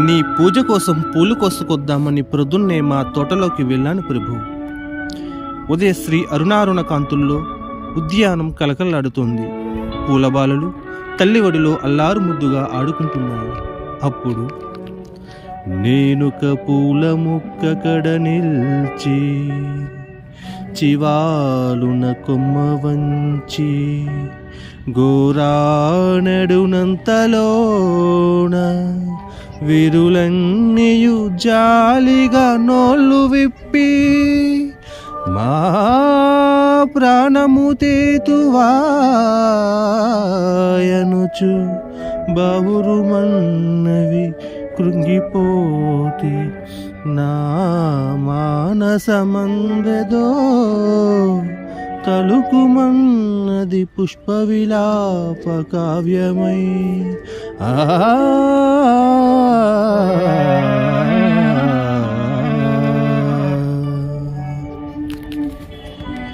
నీ పూజ కోసం పూలు కోసుకొద్దామని ప్రొద్దున్నే మా తోటలోకి వెళ్ళాను ప్రభు. ఉదయ శ్రీ అరుణారుణ కాంతుల్లో ఉద్యానం కలకలాడుతోంది పూలబాలలు తల్లివడిలో అల్లారు ముద్దుగా ఆడుకుంటున్నాయి అప్పుడు నేనుక పూల ముక్క కడ నిల్చి చివాలున కొమ్మ వంచి గోరానడునంతలోన విరులన్నీయు జాలిగా నోళ్ళు విప్పి మా ప్రాణము తేతువాయనుచు బావురుమన్నవి కృంగిపోతే నా మానసమందెదో తలుకుమన్నది పుష్ప విలాప కావ్యమై. ఆ